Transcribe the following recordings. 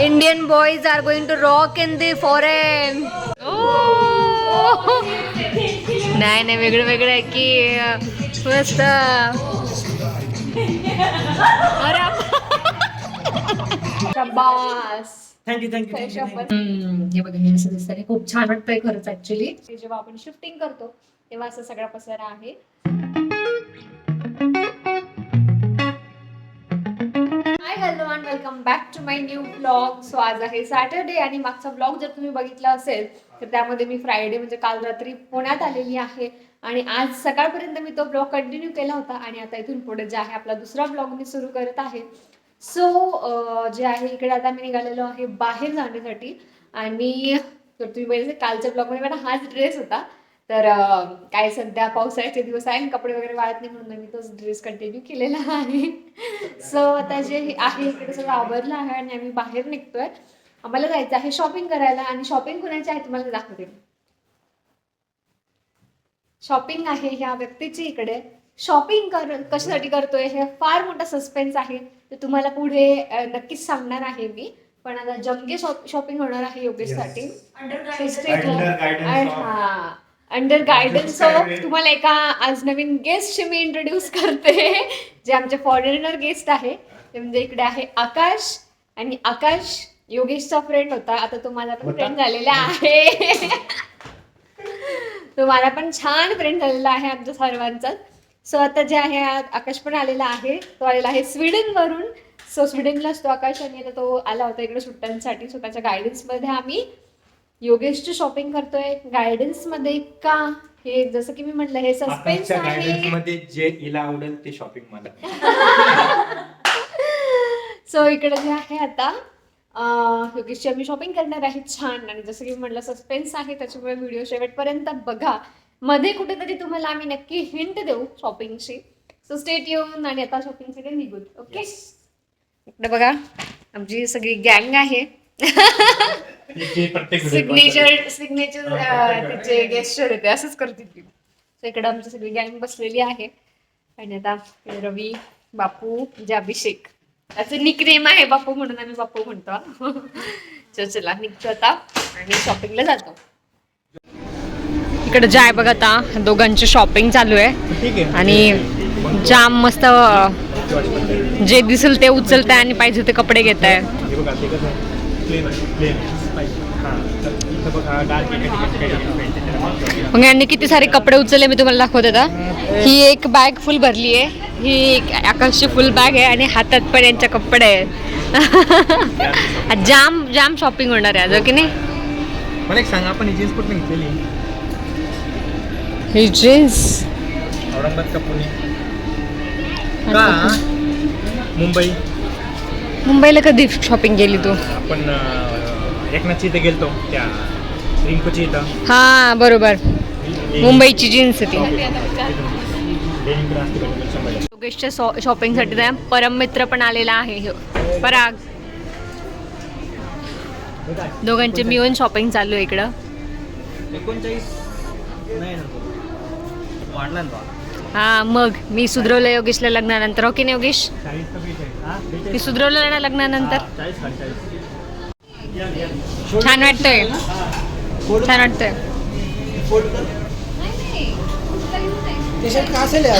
Indian boys are going to rock in the foreign. Oh! नाही नाही वेगळं वेगळं आहे की मस्त. थँक्यू थँक्यू थँक्यू हम्म, हे बघा हे असं दिसतं आणि खूप छान वाटतंय खरंच ऍक्च्युली जेव्हा आपण शिफ्टिंग करतो तेव्हा असं सगळा पसारा आहे. Welcome back to my new blog so आज आहे सॅटर्डे आणि मागचा ब्लॉग जर तुम्ही बघितला असेल तर त्यामध्ये मी फ्रायडे म्हणजे काल रात्री पुण्यात आलेली आहे. आणि आज सकाळपर्यंत मी तो ब्लॉग कंटिन्यू केला होता आणि आता इथून पुढे जे आहे आपला दुसरा ब्लॉग मी सुरू करत आहे. सो जे आहे इकडे आता मी निघालेलो आहे बाहेर जाण्यासाठी. आणि तर तुम्ही बघितलं कालच्या ब्लॉगमध्ये मला हाच ड्रेस होता. तर काय सध्या पावसाळ्याचे दिवस आहे कपडे वगैरे वाळत नाही म्हणून मी तोच ड्रेस कंटिन्यू केलेला आहे. सो आता जे हे आहे इकडे सगळं आवरलं आहे आणि आम्ही बाहेर निघतोय. आम्हाला जायचं आहे शॉपिंग करायला आणि शॉपिंग कुणाची आहे तुम्हाला दाखवते. शॉपिंग आहे ह्या व्यक्तीची इकडे. शॉपिंग कर कशासाठी करतोय हे फार मोठा सस्पेन्स आहे. ते तुम्हाला पुढे नक्कीच सांगणार आहे मी. पण आता जमगे शॉपिंग होणार आहे योगेशसाठी. Of- under guidance of. तुम्हाला एका आज नवीन गेस्टची मी इंट्रोड्यूस करते जे आमचे फॉरेनर गेस्ट आहे. ते म्हणजे इकडे आहे आकाश आणि आकाश योगेशचा फ्रेंड होता. आता तो माझा पण? फ्रेंड झालेला आहे. तो माझा पण छान फ्रेंड झालेला आहे आमच्या सर्वांचा. सो आता जे आहे आकाश पण आलेला आहे. तो आलेला आहे स्वीडन वरून सो स्वीडनला असतो आकाश आणि आता तो आला होता इकडे सुट्ट्यांसाठी. स्वतःच्या गायडन्समध्ये आम्ही योगेशची शॉपिंग करतोय. गायडन्समध्ये का हे जसं की मी म्हटलं हे सस्पेन्स आकाशच्या गायडन्स आहे मध्ये जे हिला आवडेल ते शॉपिंग मला. सो इकडे जे आहे आता अं, योगेशची आम्ही शॉपिंग करणार आहे छान. आणि जसं की मी म्हटलं सस्पेन्स आहे त्याच्यामुळे व्हिडिओ शेवटपर्यंत बघा. मध्ये कुठेतरी तुम्हाला आम्ही नक्की हिंट देऊ शॉपिंगची सो स्टेट येऊन आणि आता शॉपिंगसाठी निघू ओके इकडे बघा आमची सगळी गँग आहे. प्रत्येक video सिग्नेचर सिग्नेचर तिचे गेस्टर येते असंच करते ती. इकडे आमची सगळी गँग बसलेली आहे. आणि आता रवी बापू म्हणजे अभिषेक. त्याचं निकनेम आहे बापू म्हणून आम्ही बापू म्हणतो. So चला निघतो आता आणि शॉपिंगला जातो. इकडे जाय बघ आता दोघांची शॉपिंग चालू आहे. ठीक आहे. आणि जाम मस्त जे दिसेल ते उचलताय आणि पाहिजे ते कपडे घेत आहे हे बघा ते कसं प्लेन प्लेन हां तर इथं बघा डार्क मग यांनी किती सारे कपडे उचलले मी तुम्हाला दाखवते आता. ही एक बॅग फुल भरली आहे. ही एक आकाशची फुल बॅग आहे आणि हातात पण यांच्या कपडे आहेत. जाम जाम शॉपिंग होणार आहे आज हो की नाही? मला एक सांगा आपण ही जीन्स कुठून घेतलेली? ही जीन्स औरंगाबाद का पुणे? का? मुंबई. मुंबईला कधी शॉपिंग केली तू? आपण एकनाथची इथे गेलतो त्या रिंकूची इथं. हा बरोबर. मुंबईची जीन्स आहे ती बघा, शंभर टक्के. योगेशच्या शॉपिंगसाठी ना परम मित्र पण आलेला आहे. पराग. हे? दोघांचे मिळून शॉपिंग चालू आहे इकडं. एकोणचाळीस? नाही ना वाढला ना. हा मग. मी सुधरवलं योगेशला लग्नानंतर. हो की नाही योगेश? हा, मी. सुधरवलं ना लग्नानंतर. हा? छान वाटतंय. छान वाटतंय.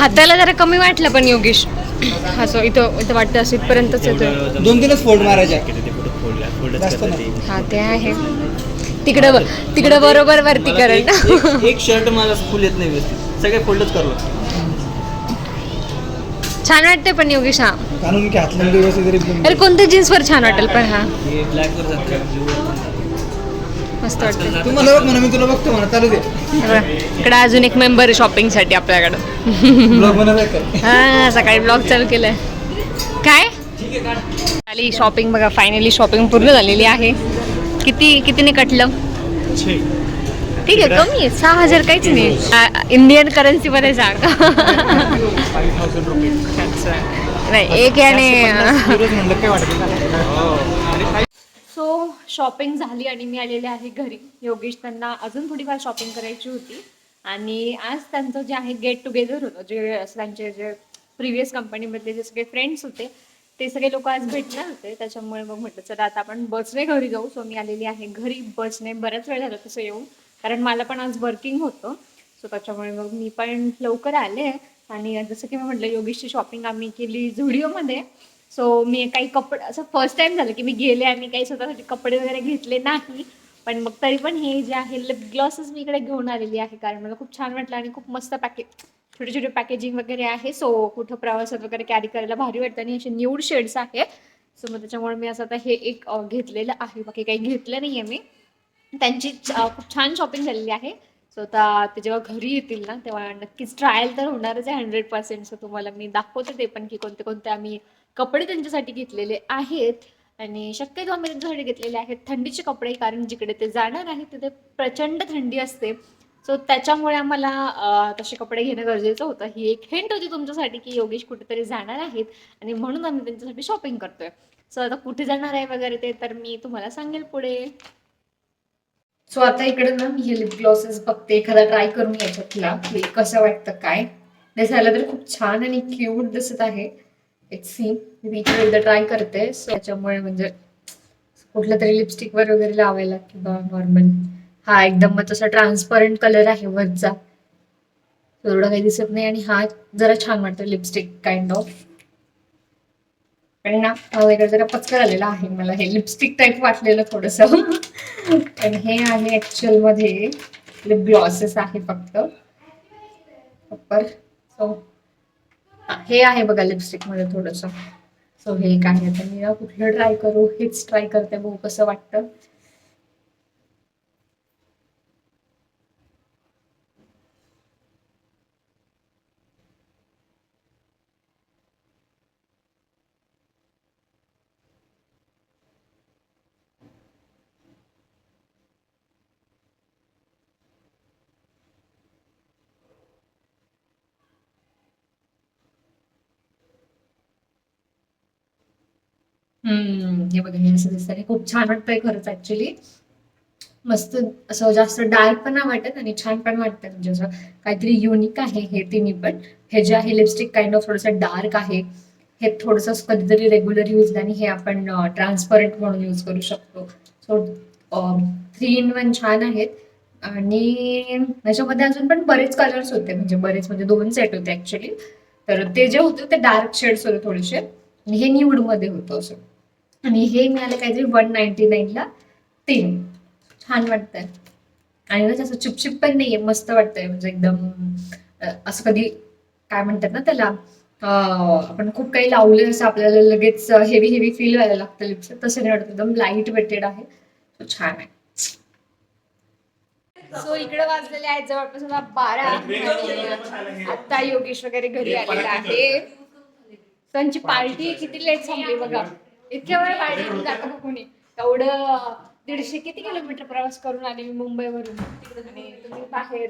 हाताला जरा कमी वाटलं पण योगेश. असं इथं इथं वाटतं असं इथपर्यंतच येतोय. दोन तीनच फोल्ड मारायचे. जास्त नाही. हा ते आहे. तिकडं ब- तिकडं बरोबर वरती मला करेल एक- एक- एक शर्ट मला फुल येत नाही व्यवस्थित. सगळे फोल्डच करू छान वाटतंय पण योगेश हा. कानून की हातला व्यवस्थित तरी अरे कोणत्या जीन्सवर छान वाटेल पण हा? हे ब्लॅक वर जातं मस्त वाटतं तू मला बघ म्हणा मी तुला बघतो म्हणा चालू दे. इकडे अजून एक मेंबर आहे शॉपिंगसाठी आपल्याकडं. ब्लॉग हा सकाळी ब्लॉग चालू केलाय. काय? झाली शॉपिंग बघा फायनली शॉपिंग पूर्ण झालेली आहे. किती कितीने कटलं? छे. ठीक आहे कमी आहे. सहा हजार काहीच नाही. इंडियन करन्सी मध्ये सांग. नाही एक याने. सो शॉपिंग झाली आणि मी आलेले आहे घरी. योगेश त्यांना अजून थोडीफार शॉपिंग करायची होती. आणि आज त्यांचं जे आहे गेट टुगेदर होतं जे असं त्यांचे जे प्रिव्हियस कंपनीमधले जे सगळे फ्रेंड्स होते ते सगळे लोक आज भेटणार होते. त्याच्यामुळे मग म्हटलं चला आता आपण बसने घरी जाऊ. सो मी आलेली आहे घरी. बसने बऱ्याच वेळ झाला तसं येऊन. कारण मला पण आज वर्किंग होतं. सो त्याच्यामुळे मग मी पण लवकर आले. आणि जसं की मी म्हटलं योगेशची शॉपिंग आम्ही केली झुडिओमध्ये. सो मी काही कपडे असं फर्स्ट टाईम झालं की मी गेले आणि काही स्वतःसाठी कपडे वगैरे घेतले नाही. पण मग तरी पण हे जे आहे लिप ग्लॉसेस मी इकडे घेऊन आलेली आहे. कारण मला खूप छान वाटलं आणि खूप मस्त पॅकेज छोटे छोटे पॅकेजिंग वगैरे आहे. सो कुठं प्रवासात वगैरे कॅरी करायला भारी वाटतं आणि असे न्यूड शेड्स आहे सो मग त्याच्यामुळे मी असं आता हे एक घेतलेलं आहे. बाकी काही घेतलं नाही आहे मी. त्यांची खूप छान शॉपिंग झालेली आहे. सो आता ते जेव्हा घरी येतील ना तेव्हा नक्कीच ट्रायल तर होणारच आहे हंड्रेड पर्सेंट सो तुम्हाला मी दाखवते ते पण की कोणते कोणते आम्ही कपडे त्यांच्यासाठी घेतलेले आहेत. आणि शक्यतो आम्ही त्यांच्यासाठी घेतलेले आहेत थंडीचे कपडे कारण जिकडे ते जाणार आहे तिथे प्रचंड थंडी असते. सो त्याच्यामुळे आम्हाला तसे कपडे घेणं गरजेचं होतं. ही एक हिंट होती तुमच्यासाठी की योगेश कुठेतरी जाणार आहेत आणि म्हणून आम्ही त्यांच्यासाठी शॉपिंग करतोय. सो आता कुठे जाणार आहे वगैरे ते तर मी तुम्हाला सांगेल पुढे. सो आता इकडे ना मी हे लिप ग्लॉसेस बघते एखादा ट्राय करून याच्यातला की कसं वाटतं काय. दिसायला तर खूप छान आणि क्यूट दिसत आहे. इट सी मी इकडे एकदा ट्राय करते. सो त्याच्यामुळे म्हणजे कुठल्या तरी लिपस्टिकवर वगैरे लावायला किंवा नॉर्मल हा एकदम मग तसा ट्रान्सपरंट कलर आहे वरचा. एवढं काही दिसत नाही आणि हा जरा छान वाटतो लिपस्टिक काइंड ऑफ पण ना हा वेगळा जरा पचका आलेला आहे मला. हे लिपस्टिक टाईप वाटलेलं थोडस. पण हे आहे ऍक्च्युअलमध्ये लिप ग्लॉसेस आहे फक्त. प्रॉपर सो हे आहे बघा लिपस्टिकमध्ये थोडस. सो हे काय आहे. आता मी कुठलं ट्राय करू हेच ट्राय करते बघू कसं वाटतं. हम्म हे बघा हे असं दिसतं आणि खूप छान वाटतंय खरंच ऍक्च्युली मस्त असं म्हणजे जास्त डार्क पण नाही वाटत आणि छान पण वाटतं म्हणजे असं काहीतरी युनिक आहे हे तिन्ही पण. हे जे आहे लिपस्टिक काइंड ऑफ थोडंसं डार्क आहे. हे थोडंसं कधीतरी रेग्युलर यूज आणि हे आपण ट्रान्सपरंट म्हणून यूज करू शकतो. सो थ्री इन वन छान आहेत. आणि त्याच्यामध्ये अजून पण बरेच कलर्स होते. म्हणजे बरेच म्हणजे दोन सेट होते ऍक्च्युली तर ते जे होते ते डार्क शेड्स होते थोडेसे. आणि हे न्यूडमध्ये होतं असं. आणि हे मिळाले काहीतरी वन नाईन्टी नाईनला तीन. छान वाटतंय. आणि ना असं चिपचिप पण नाहीये मस्त वाटतंय. म्हणजे एकदम असं कधी काय म्हणतात ना त्याला आपण खूप काही लावले असं आपल्याला लगेच हेवी हेवी फील व्हायला लागतं लिप्स तसं नाही वाटत. एकदम लाइट वेटेड आहे. So, छान आहे. सो इकडे वाजलेले आहेत जवळपास आता बारा. आता योगेश वगैरे घरी आलेला आहे. त्यांची पार्टी किती लेट संपली बघा. इतक्या वेळ पार्टी जातं का कोणी. एवढं दीडशे किती किलोमीटर प्रवास करून आले मी मुंबईवरून. आणि तुम्ही बाहेर.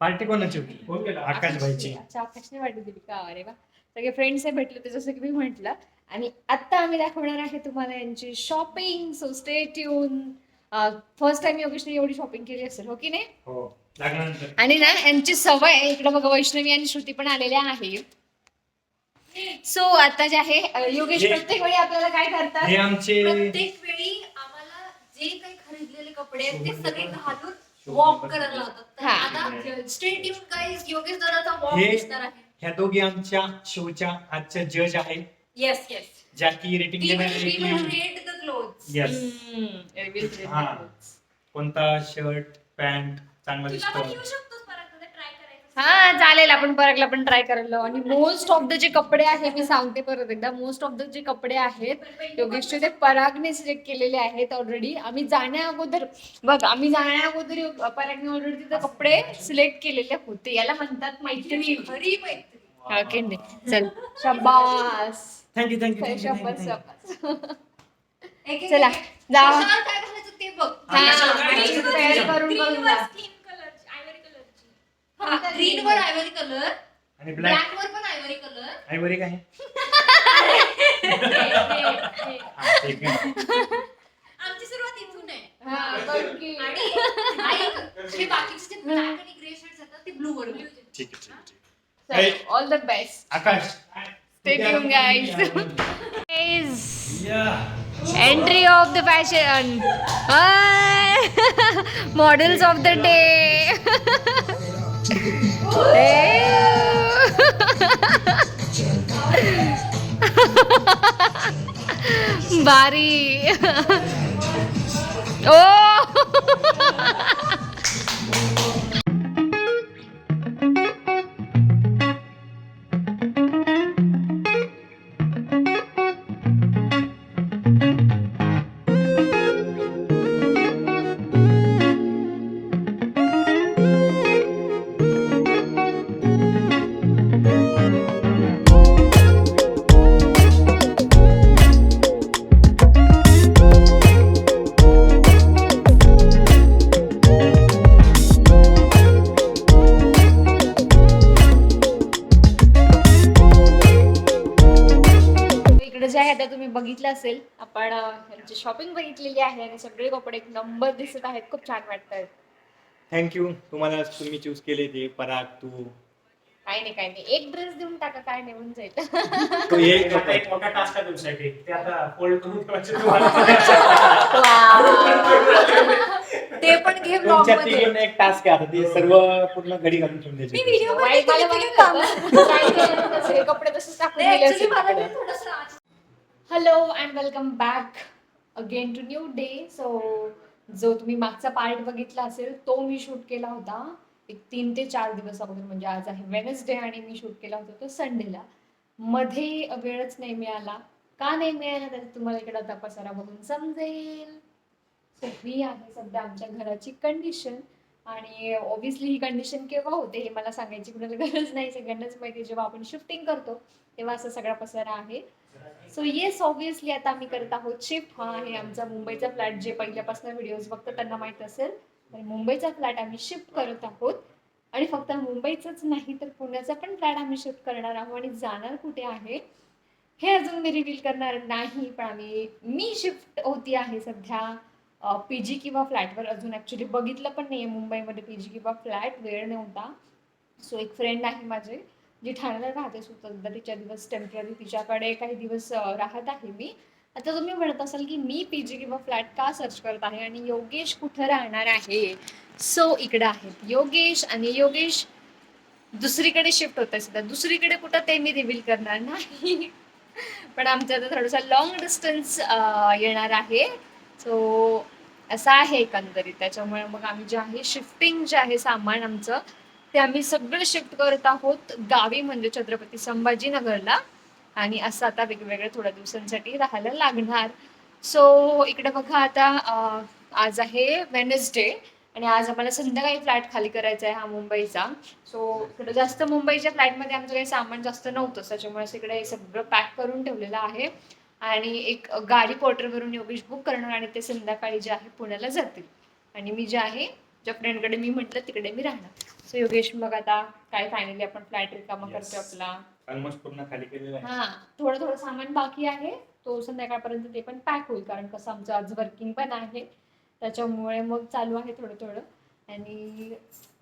पार्टी कोणाची होती? आकाश भाईची अच्छा आकाशने वाटत दिली का? अरे वा. सगळे फ्रेंड्स भेटले होते जसं की मी म्हटलं. आणि आता आम्ही दाखवणार आहे तुम्हाला यांची shopping so stay tune first time योगेशने एवढी शॉपिंग केली असेल हो की नाही? हो. लागल्यानंतर. आणि ना यांची सवय इकडे बघा वैष्णवी आणि श्रुती पण आलेल्या आहे. सो आता जे आहे योगेश प्रत्येक वेळी आपल्याला काय करतात? हे आमचे प्रत्येक वेळी आम्हाला जे काही खरीदलेले कपडे आहेत ते सगळे घालून वॉक करायला लावतात. हा. आता स्ट्रेट येऊन काही योगेश दादाचा वॉक दिसणार आहे. ह्या दोघी आमच्या शोच्या आजच्या जज आहेत. येस येस ज्या की रेटिंग देणार रेट द क्लोथ येस हा. कोणता शर्ट पॅन्ट चांगला दिसतो येऊ शकतोस परत ट्राय करायचं हा चालेल. आपण परागला पण ट्राय करायला. आणि मोस्ट ऑफ द जे कपडे आहे मी सांगते परत एकदा. मोस्ट ऑफ द जे कपडे आहेत योगेशचे ते परागने सिलेक्ट केलेले आहेत ऑलरेडी आम्ही जाण्या अगोदर बघ आम्ही जाण्या अगोदर परागने ऑलरेडी तिथे कपडे सिलेक्ट केलेले होते. याला म्हणतात मैत्रिणी. खरी मैत्री की नाही? चल. शबास. थँक्यू थँक्यू एक- एक- चला. जा हा, तयारी करून करून जा. स्किन कलरची आयव्हरी कलरची ग्रीन वर आयव्हरी कलर आणि ब्लॅक ब्लॅक वर पण आयव्हरी कलर आयवरी काय? हा, ठीक आहे. आमची सुरुवात इथून आहे. हा. आणि जे बाकीचे जे ब्लॅक आणि ग्रे शेड्स ते ब्लू वर ठीक आहे ठीक आहे, ठीक आहे. All the best Akash. Stay tuned, guys. Guys, entry of the fashion. Models of the day. भारी शॉपिंग बघितलेली आहे आणि सगळे कपडे एक नंबर दिसत आहेत. खूप छान वाटतात थँक्यू तुम्हाला तुम्ही चूज केले ते. पराग तू. काही नाही काही नाही. एक ड्रेस देऊन टाका काय नाही होऊन जाईल. तो एक आता एक मोठा टास्क आहे तुमच्यासाठी ते आता फोल्ड करून ठेवायचे तुम्हाला. ते पण घे ब्लॉग तुमच्या मध्ये. एक टास्क आहे आता. ते सर्व पूर्ण घडी घालून ठेवून मी द्यायचे व्हिडिओ वाईट मला माहीत होतं. काय केलं नसेल, कपडे तसेच टाकून दिले मला थोडंसं आज- hello and welcome back again to new day so जो तुम्ही मागचा पार्ट बघितला असेल तो मी शूट केला होता. एक तीन ते चार दिवस अगोदर म्हणजे आज आहे वेनसडे आणि मी शूट केला होता तो संडेला मध्ये वेळच नाही मिळाला. का नाही मिळाला? तर तुम्हाला इकडे तपासायला बघून समजेल. सो ही आहे सध्या आमच्या घराची कंडिशन आणि ऑब्व्हियसली ही कंडिशन केव्हा होते हे मला सांगायची कुणाला गरज नाही. सगळ्यांनाच माहिती आहे, जेव्हा आपण शिफ्टिंग करतो तेव्हा असा सगळा पसारा आहे. सो येस ऑब्व्हियसली आता आम्ही करत आहोत शिफ्ट हा आहे आमचा मुंबईचा फ्लॅट जे पहिल्यापासून व्हिडिओज फक्त त्यांना माहीत असेल. तर मुंबईचा फ्लॅट आम्ही शिफ्ट करत आहोत. आणि फक्त मुंबईचाच नाही तर पुण्याचा पण फ्लॅट आम्ही शिफ्ट करणार आहोत आणि जाणार कुठे आहे हे अजून मी रिव्हील करणार नाही. पण आम्ही मी शिफ्ट होती आहे सध्या. पी जी किंवा फ्लॅटवर अजून ॲक्च्युली बघितलं पण नाही आहे मुंबईमध्ये पी जी किंवा फ्लॅट वेळ नव्हता. सो एक फ्रेंड आहे माझे जी ठाण्याला राहते सुद्धा तिच्या दिवस टेंपररी तिच्याकडे काही दिवस राहत आहे मी. आता तुम्ही म्हणत असाल की मी पी जी किंवा फ्लॅट का सर्च करत आहे आणि योगेश कुठं राहणार आहे? सो इकडं आहेत. योगेश आणि योगेश दुसरीकडे शिफ्ट होत आहे सध्या. दुसरीकडे कुठं ते मी रिव्हील करणार नाही. पण आमचं आता थोडासा लॉंग डिस्टन्स येणार आहे. सो असं आहे एकंदरीत. त्याच्यामुळे मग आम्ही जे आहे शिफ्टिंग जे आहे सामान आमचं ते आम्ही सगळं शिफ्ट करत आहोत गावी म्हणजे छत्रपती संभाजीनगरला. आणि असं आता वेगवेगळ्या थोड्या दिवसांसाठी राहायला लागणार. सो इकडे बघा आता आज आहे वेनसडे आणि आज आम्हाला संध्याकाळी फ्लॅट खाली करायचा आहे हा मुंबईचा. सो इकडे जास्त मुंबईच्या फ्लॅटमध्ये आमचं काही सामान जास्त नव्हतं त्याच्यामुळे इकडे हे सगळं पॅक करून ठेवलेलं आहे. आणि एक गाडी पोर्टरवरून योगेश बुक करणार आणि ते संध्याकाळी जे आहे पुण्याला जातील. आणि मी जे आहे ज्या फ्रेंडकडे मी म्हटलं तिकडे मी राहणार. सो योगेश मग आता काय फायनली आपण फ्लॅट रिकामा. करतोय आपला? ऑलमोस्ट पूर्ण खाली केलेलं आहे. हा. थोडं थोडं सामान बाकी आहे. तो संध्याकाळपर्यंत ते पण पॅक होईल कारण कसं आमचं आज वर्किंग पण आहे. त्याच्यामुळे मग चालू आहे थोडं थोडं आणि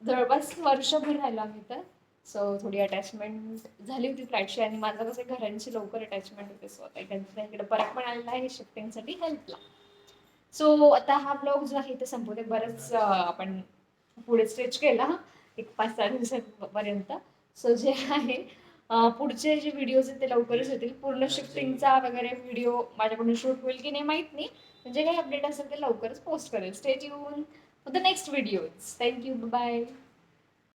जवळपास वर्षभर राहिलो आम्ही तर सो थोडी अटॅचमेंट झाली होती फ्लॅटशी आणि माझं कसं घरांची लवकर अटॅचमेंट होते. सो आता इकडे इकडे परत पण आलेला आहे. शिफ्टिंगसाठी हेल्पला सो आता हा ब्लॉग जो आहे ते संपवते. बरंच आपण पुढे स्ट्रेच केला एक पाच सहा दिवसांपर्यंत. सो जे आहे पुढचे जे व्हिडिओज आहेत ते लवकरच येतील पूर्ण शिफ्टिंगचा वगैरे व्हिडिओ माझ्याकडून शूट होईल की नाही माहीत नाही. म्हणजे काही अपडेट असेल ते लवकरच पोस्ट करेल. स्टेट येऊन for the next videos thank you bye